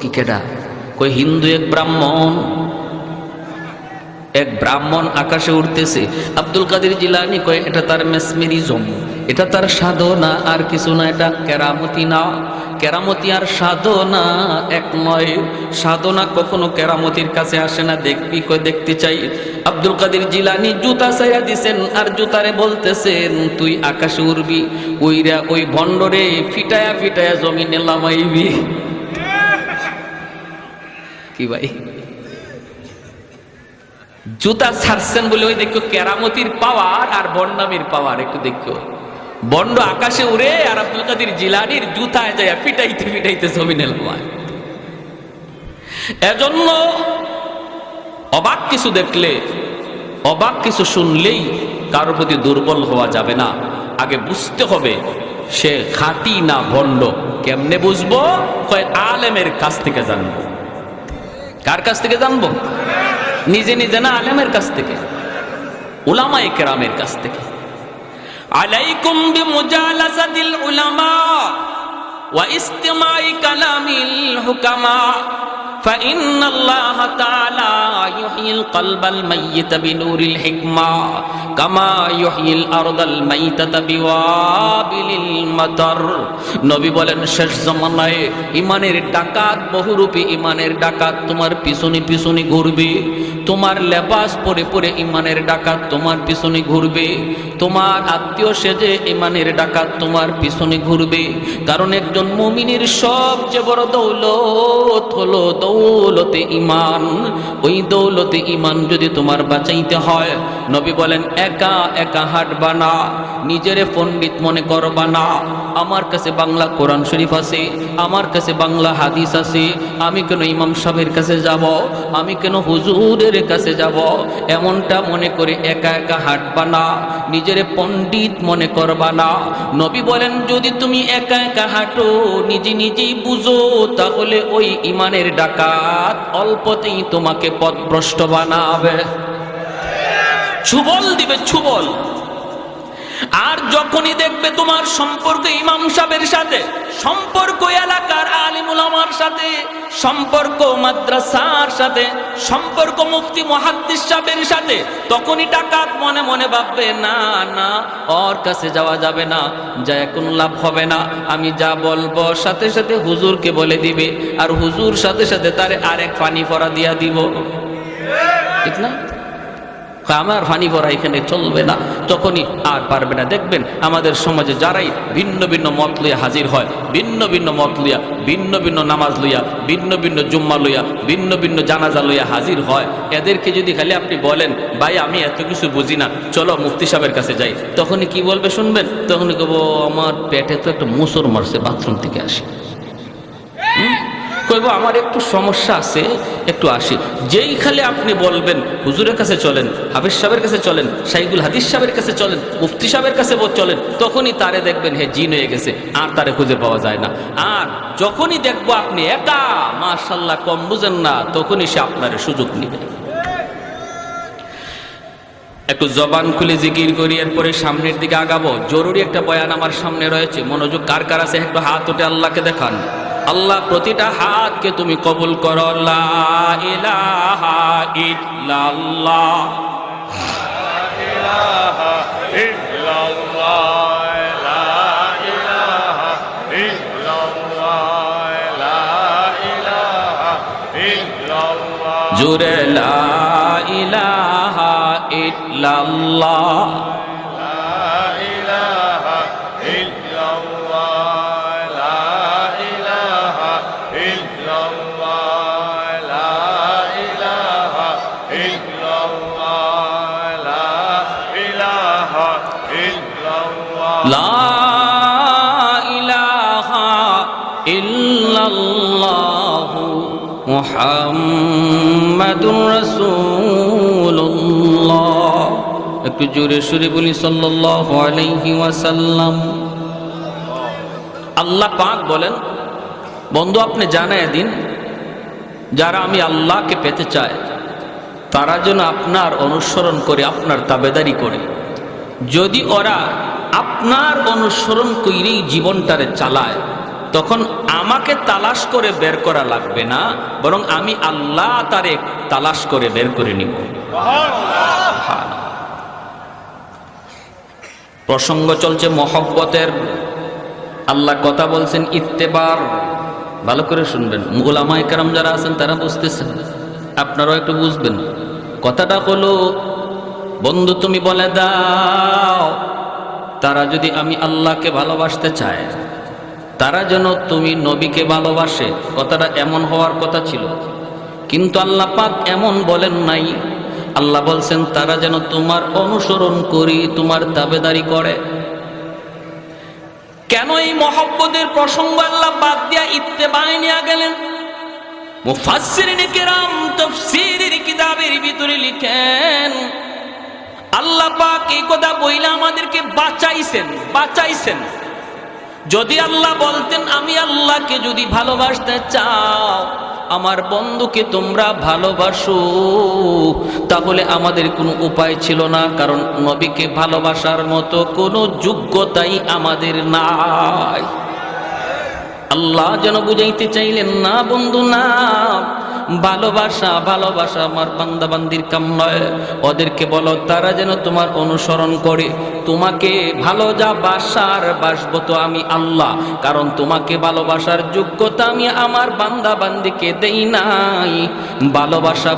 কি কই হিন্দু এক ব্রাহ্মণ এক ব্রাহ্মণ আকাশে উঠতেছে আব্দুল কাদের জিলানি কয়, এটা তার মেসমেরিজম এটা তার সাধনা, আর কিছু না, এটা কেরামতি না। কেরামতি আর সাধনা এক নয়। সাধনা কখনো কেরামতির কাছে আসে না। দেখবি কই দেখতে চাই। আব্দুল কাদের জিলানি জুতা সাইয়া দিছেন আর জুতারে বলতেছেন, তুই আকাশে উড়বি ওইরা ওই ভণ্ডরে ফিটায়া ফিটায়া জমিনে লামাইবি। কি ভাই? জুতা ছাড়ছেন বলে ওই দেখো কেরামতির পাওয়ার আর বন্ডামির পাওয়ার, একটু দেখো। বন্ড আকাশে উড়ে আর আব্দুল কাদের জিলানির জুতায় যায় ফিটাইতে ফিটাইতে জমিনে নামায় এজন্য অবাক কিছু দেখলে, অবাক কিছু শুনলেই কারোর প্রতি দুর্বল হওয়া যাবে না। আগে বুঝতে হবে সে খাঁটি না ভণ্ড। কেমনে বুঝব? কয় আলেমের কাছ থেকে জানব। কার কাছ থেকে জানব? নিজে নিজে না আলেমের কাছ থেকে? উলামায়ে কেরামের কাছ থেকে। عليكم بمجالسة العلماء واستماع كلام الحكماء. فإن الله تعالى يحيي القلب الميت بنور الحكمة كما يحيي الأرض الميتة بوابل المطر নবী বলেন শেষ জমানায় ইমানের ডাকাত বহুরূপী ইমানের ডাকাত তোমার পিছনে পিছনে ঘুরবে তোমার লেবাস পরে পরে ইমানের ডাকাত তোমার পিছনে ঘুরবে তোমার আত্মীয় সেজে ইমানের ডাকাত তোমার পিছনে ঘুরবে কারণ একজন মুমিনের সবচেয়ে বড় দৌলত হলো দৌলতে ইমান ওই দৌলতে ইমান যদি তোমার বাঁচাইতে হয়, নবী বলেন, একা একা হাঁটবা না, নিজেরে পণ্ডিত মনে করবা না। আমার কাছে বাংলা কোরআন শরীফ আছে, আমার কাছে বাংলা হাদিস আছে, আমি কেন ইমাম সাহেবের কাছে যাব, আমি কেন হুজুরের কাছে যাব? এমনটা মনে করে একা একা হাঁটবা না, নিজেরে পণ্ডিত মনে করবা না। নবী বলেন, যদি তুমি একা একা হাঁটো, নিজে নিজেই বুঝো, তাহলে ওই ইমানের ডাকাত অল্পতেই তোমাকে পথভ্রষ্ট বানাবে। ছুবল দিবে ছুবল। আর যখনই দেখবে তোমার সম্পর্ক ইমাম সাহেবের সাথে, সম্পর্ক এলাকার আলিমুল আমার সাথে, সম্পর্ক মাদ্রাসার সাথে, সম্পর্ক মুফতি মহাদ্দিস সাহেবের সাথে, তখনই ডাকাত মনে মনে ভাববে, না না, ওর কাছে যাওয়া যাবে না যা এখন লাভ হবে না। আমি যা বলব সাথে সাথে হুজুরকে বলে দিবে, আর হুজুর সাথে সাথে তারে আরেক পানি পরা দিয়া দিব। ঠিক না? আমার ফানি ভরা এখানে চলবে না। তখনই আর পারবে না। দেখবেন আমাদের সমাজে যারাই ভিন্ন ভিন্ন মত লইয়া হাজির হয়, ভিন্ন ভিন্ন মত লইয়া, ভিন্ন ভিন্ন নামাজ লইয়া, ভিন্ন ভিন্ন জুম্মা লইয়া, ভিন্ন ভিন্ন জানাজা লইয়া হাজির হয়, এদেরকে যদি খালি আপনি বলেন, ভাই, আমি এত কিছু বুঝি না, চলো মুফতি সাহেবের কাছে যাই। তখনই কি বলবে শুনবেন? তখনই কব, আমার পেটে তো একটা মুসর মারছে, বাথরুম থেকে আসে। কইব, আমার একটু সমস্যা আছে, একটু আসি। যেই খালে আপনি বলবেন, হুজুরের কাছে চলেন, হাফিজ সাহেবের কাছে চলেন সাইদুল হাদিস সাহেবের কাছে চলেন, মুফতি সাহেবের কাছে চলেন, তখনই তারে দেখবেন হে জিন হয়ে গেছে, আর তারে খুঁজে পাওয়া যায় না। আর যখনই দেখব আপনি একা মাশাল্লাহ কম বুঝেন না, তখনই সে আপনার সুযোগ নেবে। একটু জবান খুলে জিকির করি, এরপরে সামনের দিকে আগাবো। জরুরি একটা বয়ান আমার সামনে রয়েছে, মনোযোগ কার কার আছে, একটু হাত উঠে আল্লাহকে দেখান। আল্লাহ প্রতিটা হাতকে তুমি কবুল করো জুরে লা ইলাহা ইল্লাল্লাহ। একটু জোরে সুরে বলি, সাল্লাল্লাহু আলাইহি ওয়াসাল্লাম। আল্লাহ পাক বলেন, বন্ধু, আপনি জানায় দিন, যারা আমি আল্লাহকে পেতে চায় তারা যেন আপনার অনুসরণ করে, আপনার তাবেদারি করে। যদি ওরা আপনার অনুসরণ করেই জীবনটারে চালায় তখন আমাকে তালাশ করে বের করা লাগবে না, বরং আমি আল্লাহ তারে তালাশ করে বের করে নিব। প্রসঙ্গ চলছে মহব্বতের। আল্লাহ কথা বলছেন, ইত্তেবার। ভালো করে শুনবেন। ওলামায় কারাম যারা আছেন, তারা বুঝতেছেন। আপনারাও একটু বুঝবেন। কথাটা হলো, বন্ধু, তুমি বলে দাও, তারা যদি আমি আল্লাহকে ভালোবাসতে চায় তারা যেন তুমি নবীকে ভালোবাসে। কথাটা এমন হওয়ার কথা ছিল। কিন্তু আল্লাহ পাক এমন বলেন নাই। আল্লাহ বলছেন, তারা যেন তোমার অনুসরণ করি, তোমার দাবেদারি করে। কেন এই মহব্বতের প্রসঙ্গ আল্লাহ বাদ দিয়া ইত্তেবায় নিয়ে গেলেন? মুফাসসিরিন কিরাম লিখেন, আল্লাহ পাক এই কথা বইলা আমাদেরকে বাঁচাইছেন বাঁচাইছেন। যদি আল্লাহ বলতেন, আমি আল্লাহকে যদি ভালোবাসতে চাও, আমার বন্ধুকে তোমরা ভালোবাসো, তাহলে আমাদের কোনো উপায় ছিল না, কারণ নবীকে ভালোবাসার মতো কোনো যোগ্যতাই আমাদের নাই। আল্লাহ যেন বুঝাইতে চাইলেন, না বন্ধু, না। ভালোবাসা ভালোবাসা আমার বান্দাবান্দির কাম নয় ওদেরকে বলো, তারা যেন তোমার অনুসরণ করে। তোমাকে ভালো যা বাসার বাসব তো আমি আল্লাহ। কারণ তোমাকে ভালোবাসার যোগ্যতা আমি আমার বান্দাবান্দিকে দেই নাই। ভালোবাসা